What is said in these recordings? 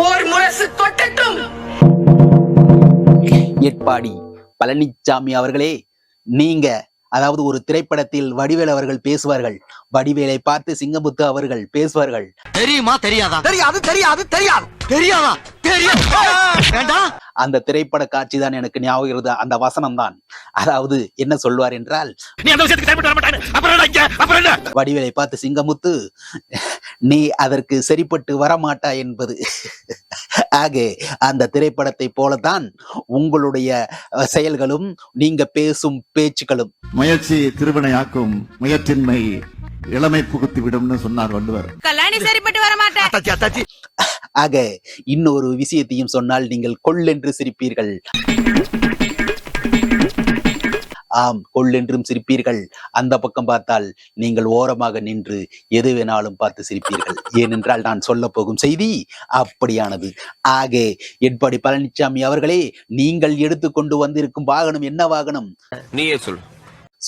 போர் முரசு தொட்டட்டும் எட்பாடி பழனிச்சாமி அவர்களே நீங்க அதாவது ஒரு திரைப்படத்தில் வடிவேல் அவர்கள் பேசுவார்கள். வடிவேலை பார்த்து சிங்கமுத்து அவர்கள் பேசுவார்கள். தெரியுமா தெரியாதா? தெரியாது தெரியாது தெரியாது. தெரியாதா? அந்த திரைப்பட காட்சி தான் எனக்கு ஞாபகம் வருது அந்த வசனம் தான் அதாவது என்ன சொல்வார் என்றால் நீ அந்த விஷயத்துக்கு டைம் வர மாட்டேன் அப்புறம் என்ன இங்க? அப்புறம் என்ன? வடிவேலை பார்த்து சிங்கமுத்து நீ அதற்கு சரிப்பட்டு வரமாட்டா என்பது. ஆக அந்த திரைப்படத்தை போலதான் உங்களுடைய செயல்களும் நீங்க பேசும் பேச்சுக்களும். முயற்சி திருவினையாக்கும் முயற்சின்மை இளமை புகுத்தி விடும்னு சொன்னார் வள்ளுவர். கல்யாணி சரிப்பட்டு வர மாட்டேன் அத்தாச்சி அத்தாச்சி. ஆக இன்னொரு விஷயத்தையும் சொன்னால் நீங்கள் கொள்ளென்று சிரிப்பீர்கள். ஆம் கொள்ளென்றும் சிரிப்பீர்கள். அந்த பக்கம் பார்த்தால் நீங்கள் ஓரமாக நின்று எது வேணாலும் பார்த்து சிரிப்பீர்கள். ஏனென்றால் நான் சொல்ல போகும் செய்தி அப்படியானது. ஆக எட்பாடி பழனிசாமி அவர்களே நீங்கள் எடுத்துக்கொண்டு வந்திருக்கும் வாகனம் என்ன வாகனம்? நீயே சொல்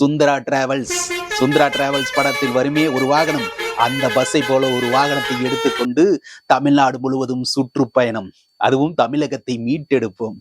சுந்தரா டிராவல்ஸ். சுந்தரா டிராவல்ஸ் படத்தில் வருமே ஒரு வாகனம். அந்த பஸ்ஸை போல ஒரு வாகனத்தை எடுத்துக்கொண்டு தமிழ்நாடு முழுவதும் சுற்றுப்பயணம். அதுவும் தமிழகத்தை மீட்டெடுப்போம்.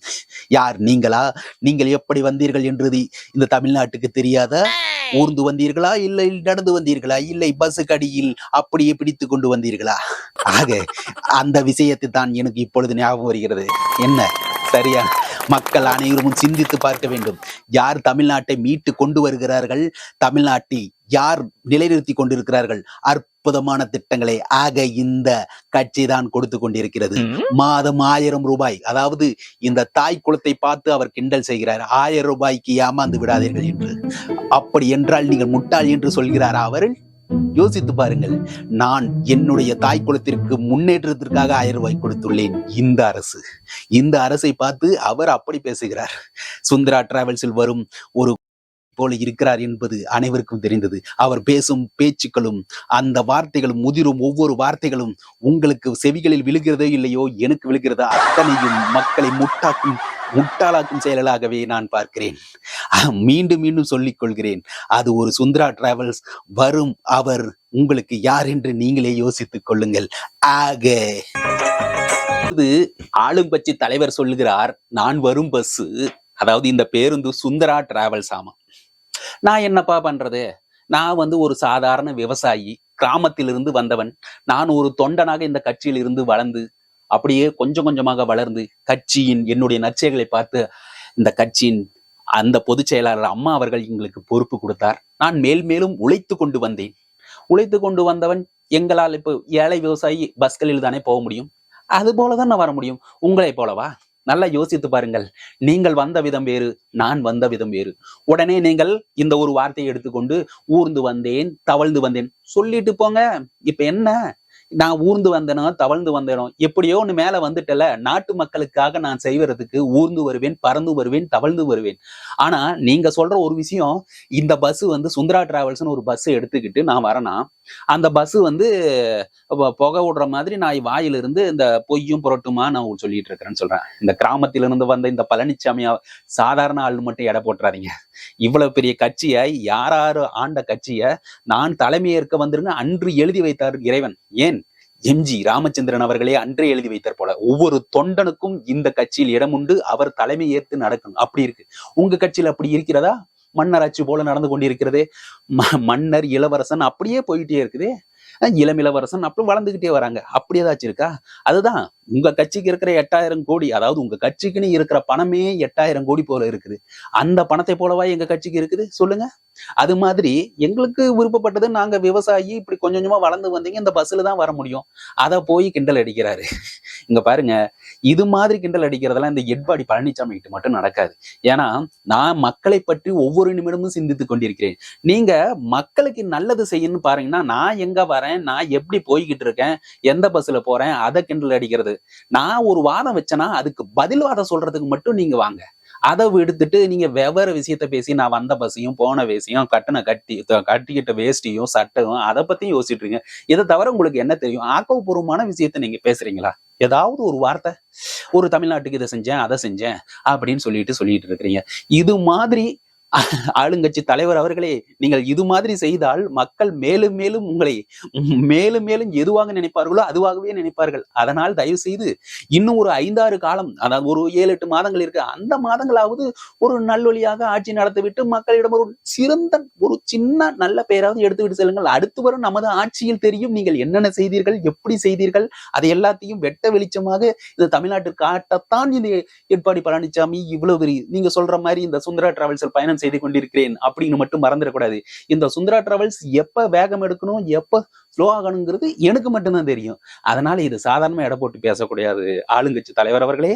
யார் நீங்களா? நீங்கள் எப்படி வந்தீர்கள் என்றது இந்த தமிழ்நாட்டுக்கு தெரியாத? ஊர்ந்து வந்தீர்களா? இல்லை நடந்து வந்தீர்களா? இல்லை பஸ்ஸுக்கு அடியில் அப்படியே பிடித்து கொண்டு வந்தீர்களா? ஆக அந்த விஷயத்தை தான் எனக்கு இப்பொழுது ஞாபகம் வருகிறது. என்ன? சரியா? மக்கள் அனைவரும் சிந்தித்து பார்க்க வேண்டும். யார் தமிழ்நாட்டை மீட்டு கொண்டு வருகிறார்கள்? தமிழ்நாட்டை யார் நிலைநிறுத்தி கொண்டிருக்கிறார்கள்? அற்புதமான திட்டங்களை ஆக இந்த கட்சி தான் கொடுத்து கொண்டிருக்கிறது. மாதம் ஆயிரம் ரூபாய். அதாவது இந்த தாய் குலத்தை பார்த்து அவர் கிண்டல் செய்கிறார். ஆயிரம் ரூபாய்க்கு ஏமாந்து விடாதீர்கள் என்று. அப்படி என்றால் நீங்கள் முட்டாள் என்று சொல்கிறார் அவர் யோசித்து பாருங்கள் நான் என்னுடைய தாய் குலத்திற்கு முன்னேற்றத்திற்காக ஆயிரம் ரூபாய் கொடுத்துள்ளேன் இந்த அரசு. இந்த அரசை பார்த்து அவர் அப்படி பேசுகிறார். சுந்தரா டிராவல்ஸில் வரும் ஒரு போல இருக்கிறார் என்பது அனைவருக்கும் தெரிந்தது. அவர் பேசும் பேச்சுக்களும் அந்த வார்த்தைகளும் முதிரும் ஒவ்வொரு வார்த்தைகளும் உங்களுக்கு செவிகளில் விழுகிறதோ இல்லையோ எனக்கு விழுகிறதா? அத்தனையும் மக்களை முட்டாக்கும் முட்டாளாக்கும் செயலாகவே நான் பார்க்கிறேன். மீண்டும் மீண்டும் சொல்லிக் கொள்கிறேன் அது ஒரு சுந்தரா டிராவல்ஸ் வரும் அவர் உங்களுக்கு யார் என்று நீங்களே யோசித்துக் கொள்ளுங்கள். ஆக. இது ஆளுங்கட்சி தலைவர் சொல்லுகிறார் நான் வரும் பஸ் அதாவது இந்த பேருந்து சுந்தரா டிராவல்ஸ் ஆமா. நான் என்னப்பா பண்றது? நான் வந்து ஒரு சாதாரண விவசாயி கிராமத்திலிருந்து வந்தவன். நான் ஒரு தொண்டனாக இந்த கட்சியில் இருந்து வளர்ந்து அப்படியே கொஞ்சம் கொஞ்சமாக வளர்ந்து கட்சியின் என்னுடைய நற்செயல்களை பார்த்து இந்த கட்சியின் அந்த பொதுச் செயலாளர் அம்மா அவர்கள் எங்களுக்கு பொறுப்பு கொடுத்தார். நான் மேல் மேலும் உழைத்து கொண்டு வந்தேன். உழைத்து கொண்டு வந்தவன் எங்களால் இப்போ ஏழை விவசாயி பஸ்களில் தானே போக முடியும்? அது போலதான் நான் வர முடியும்? உங்களை போலவா? நல்லா யோசித்து பாருங்கள். நீங்கள் வந்த விதம் வேறு நான் வந்த விதம் வேறு. உடனே நீங்கள் இந்த ஒரு வார்த்தையை எடுத்துக்கொண்டு ஊர்ந்து வந்தேன் தவழ்ந்து வந்தேன். சொல்லிட்டு போங்க. இப்ப என்ன? நான் ஊர்ந்து வந்தனோ தவழ்ந்து வந்தனோ எப்படியோ ஒன்று மேலே வந்துட்டல நாட்டு மக்களுக்காக நான் செய்வதற்கு ஊர்ந்து வருவேன் பறந்து வருவேன் தவழ்ந்து வருவேன். ஆனா நீங்க சொல்ற ஒரு விஷயம் இந்த பஸ் வந்து சுந்தரா டிராவல்ஸ்னு ஒரு பஸ் எடுத்துக்கிட்டு நான் வரேனா அந்த பஸ் வந்து புகை விடுற மாதிரி நான் வாயிலிருந்து இந்த பொய்யும் புரட்டுமா நான் சொல்லிட்டு இருக்கிறேன்னு சொல்றேன். இந்த கிராமத்திலிருந்து வந்த இந்த பழனிசாமியா சாதாரண ஆள் மட்டும் எடை போட்டுறாதீங்க. இவ்வளவு பெரிய கட்சியை யாராரு ஆண்ட கட்சியை நான் தலைமையேற்க வந்திருங்க அன்று எழுதி வைத்தார் இறைவன். ஏன்? எம்ஜி ராமச்சந்திரன் அவர்களே அன்றே எழுதி வைத்தார் போல. ஒவ்வொரு தொண்டனுக்கும் இந்த கட்சியில் இடம் உண்டு அவர் தலைமை ஏற்று நடக்கணும் அப்படி இருக்கு. உங்க கட்சியில் அப்படி இருக்கிறதா? மன்னராட்சி போல நடந்து கொண்டிருக்கிறதே. ம- மன்னர் இளவரசன் அப்படியே போயிட்டே இருக்குதே. இளம் இளவரசன் அப்படி வளர்ந்துகிட்டே வராங்க. அப்படி ஏதாச்சும் இருக்கா? அதுதான் உங்க கட்சிக்கு இருக்கிற எட்டாயிரம் கோடி அதாவது உங்க கட்சிக்குன்னு இருக்கிற பணமே எட்டாயிரம் கோடி போல இருக்குது. அந்த பணத்தை போலவா எங்க கட்சிக்கு இருக்குது? சொல்லுங்க. அது மாதிரி எங்களுக்கு விருப்பப்பட்டது நாங்க விவசாயி இப்படி கொஞ்சம் கொஞ்சமா வளர்ந்து வந்தீங்க இந்த பஸ்ல தான் வர முடியும். அதை போய் கிண்டல் அடிக்கிறாரு. இங்க பாருங்க இது மாதிரி கிண்டல் அடிக்கிறதெல்லாம் இந்த எட்பாடி பழனிசாமி கிட்ட மட்டும் நடக்காது. ஏன்னா நான் மக்களை பற்றி ஒவ்வொரு நிமிடமும் சிந்தித்துக் கொண்டிருக்கிறேன். நீங்க மக்களுக்கு நல்லது செய்யணும்னு பாருங்கன்னா நான் எங்க வரேன் நான் எப்படி போய்கிட்டு இருக்கேன் எந்த பஸ்ல போறேன் அதை கிண்டல் அடிக்கிறது. நான் ஒரு வாதம் வச்சேன்னா அதுக்கு பதில் வாதம் சொல்றதுக்கு மட்டும் நீங்க வாங்க. அதை விடுத்துட்டு நீங்க வெவ்வேறு விஷயத்த பேசி நான் வந்த பஸ்ஸையும் போன வேசியும் கட்டின கட்டி கட்டிக்கிட்ட வேஷ்டியும் சட்டையும் அதை பத்தியும் யோசிச்சுட்டு இருக்கீங்க இதை தவிர உங்களுக்கு என்ன தெரியும்? ஆக்கப்பூர்வமான விஷயத்த நீங்க பேசுறீங்களா? ஏதாவது ஒரு வார்த்தை. ஒரு தமிழ்நாட்டுக்கு இதை செஞ்சேன் அதை செஞ்சேன் அப்படின்னு சொல்லிட்டு சொல்லிட்டு இருக்கிறீங்க. இது மாதிரி ஆளுங்கட்சி தலைவர் அவர்களே நீங்கள் இது மாதிரி செய்தால் மக்கள் மேலும் மேலும் உங்களை மேலும் மேலும் எதுவாக நினைப்பார்களோ அதுவாகவே நினைப்பார்கள். அதனால் தயவு செய்து இன்னும் ஒரு ஐந்தாறு காலம் அதாவது ஒரு ஏழு எட்டு மாதங்கள் இருக்கு. அந்த மாதங்களாவது ஒரு நல்வழியாக ஆட்சி நடத்திவிட்டு மக்களிடம் ஒரு சிறந்த ஒரு சின்ன நல்ல பெயராவது எடுத்துவிட்டு செல்லுங்கள். அடுத்து வரும் நமது ஆட்சியில் தெரியும் நீங்கள் என்னென்ன செய்தீர்கள் எப்படி செய்தீர்கள் அதை எல்லாத்தையும் வெட்ட வெளிச்சமாக இந்த தமிழ்நாட்டிற்கு காட்டத்தான் இந்த எடப்பாடி பழனிசாமி இவ்வளவு நீங்க சொல்ற மாதிரி இந்த சுந்தரா டிராவல்ஸ் பயணம் பயணம் செய்து கொண்டிருக்கிறேன் அப்படின்னு மட்டும் மறந்துடக்கூடாது. இந்த சுந்தரா டிராவல்ஸ் எப்ப வேகம் எடுக்கணும் எப்ப ஸ்லோ ஆகணுங்கிறது எனக்கு மட்டும்தான் தெரியும். அதனால இது சாதாரணமா எடை போட்டு பேசக்கூடாது. ஆளுங்கட்சி தலைவர் அவர்களே.